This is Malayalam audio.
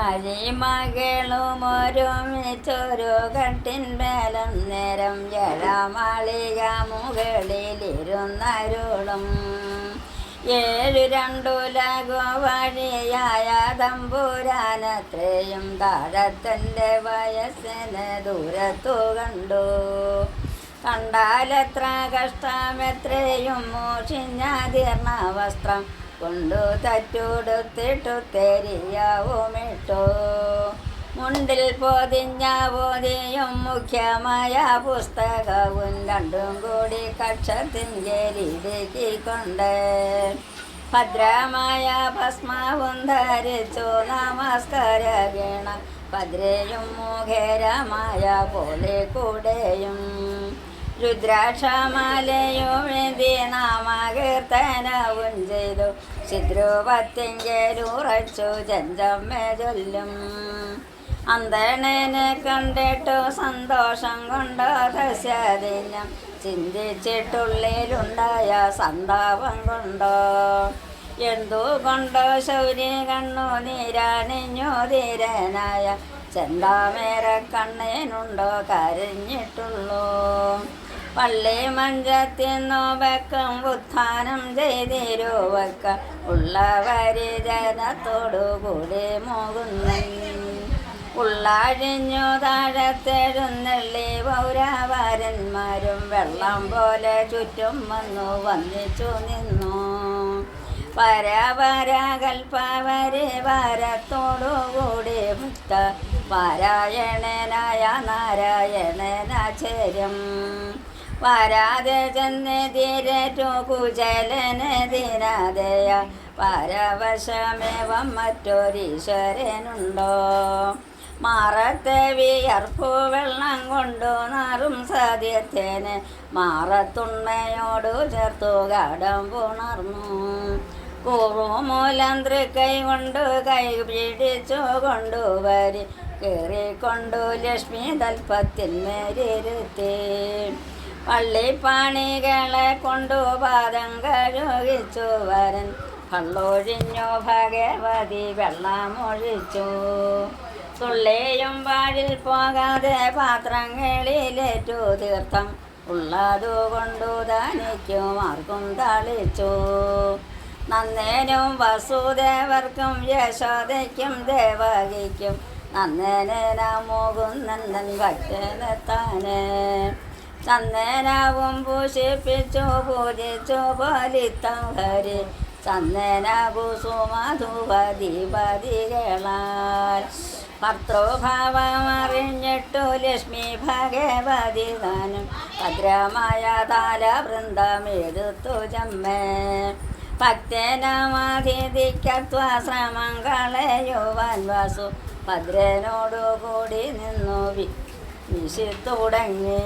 അരിമകളും ഒരുമിച്ചൊരു കട്ടിൻമേലം നേരം ജഴമാളിക മുകളിലിരുന്നരുളും. ഏഴു രണ്ടു ലഘുവഴിയായ തമ്പുരാനത്രയും താഴത്തന്റെ വയസ്സിന് ദൂരത്തു കണ്ടു. കണ്ടാലെത്ര കഷ്ടമെത്രയും മോഷിഞ്ഞാതീർണ വസ്ത്രം കൊണ്ടു തറ്റുടുത്തിട്ടു തെരിയാവുമിട്ടോ മുണ്ടിൽ പൊതിഞ്ഞ പൊതിയും മുഖ്യമായ പുസ്തകവും രണ്ടും കൂടി കക്ഷത്തിൻ കക്ഷത്തിങ്കലിടുക്കിക്കൊണ്ട് ഭദ്രമായ ഭസ്മാവും ധരിച്ചു നമസ്കരഗണ ഭദ്രയും മുഖേരമായ പോലെ കൂടെയും രുദ്രാക്ഷമാലയും എഴുതി നാമകീർത്തനവും ചെയ്തു. ശിദ്രൂപത്തിങ്കലുറച്ചു ജഞ്ചമ്മ ചൊല്ലും. അന്തണനെ കണ്ടിട്ടു സന്തോഷം കൊണ്ടോ ദശദിനം ചിന്തിച്ചിട്ടുള്ളിലുണ്ടായ സന്താപം കൊണ്ടോ. എന്തുകൊണ്ടോ ശൗര്യ കണ്ണു നീരാണിഞ്ഞു ധീരനായ? ചെന്താമേര കണ്ണേനുണ്ടോ കരഞ്ഞിട്ടുള്ളൂ. പള്ളി മഞ്ചത്തിന്നു വെക്കം ഉത്ഥാനം ചെയ്തിരുവക്ക ഉള്ളവരി ജനത്തോടു കൂടി മോകുന്നൻ ഉള്ളാഴിഞ്ഞു താഴത്തെഴുന്നള്ളി പൗരാവാരന്മാരും വെള്ളം പോലെ ചുറ്റും വന്നു വന്നിച്ചു നിന്നു. പരപരകൽപ്പവരെ വരത്തോടുകൂടി ഭക്ത പാരായണനായ നാരായണനാചര്യം. വരാതെ കുചലനതിരാതയ പരവശമേവം മറ്റൊരീശ്വരനുണ്ടോ? മാറത്തെ വിയർപ്പു വെള്ളം കൊണ്ടു നാറും സത്യത്തേന് മാറത്തുണ്മയോടു ചേർത്തു കടം പുണർന്നു. കൂറുമൂലം തൃക്കൈ കൊണ്ടു കൈ പിടിച്ചു കൊണ്ടുവരി കയറിക്കൊണ്ടു ലക്ഷ്മി തൽപ്പത്തിന്മേലിരുത്തി പള്ളിപ്പാണികളെ കൊണ്ടു പാദം കഴുകിച്ചു വരൻ കള്ളൊഴിഞ്ഞു ഭഗവതി വെള്ളമൊഴിച്ചു. തുള്ളിയും വാഴിൽ പോകാതെ പാത്രങ്ങളിലേറ്റു തീർത്ഥം ഉള്ളതു കൊണ്ടു ദാനിക്കും ആർക്കും തളിച്ചു. നന്നേനും വസുദേവർക്കും യശോദയ്ക്കും ദേവകിക്കും നന്ദൻ ഭക്തനെത്താന് ചന്ദനവും പൂഷിപ്പിച്ചു പൂജിച്ചു പോലിത്തം ഹരി ചന്ദന കുസുമധുപതിപതികളാൽ ഭർത്തൃഭാവമറിഞ്ഞിട്ടു ലക്ഷ്മി ഭഗവതി താനും ഭദ്രമായ താലവൃന്ദമെഴുത്തു ചമ്മേ ഭക്തനമാതിഥിക്കത്വശ്രമം കളയുവാൻ വസു. ഭദ്രനോടുകൂടി നിന്നു വിശി തുടങ്ങി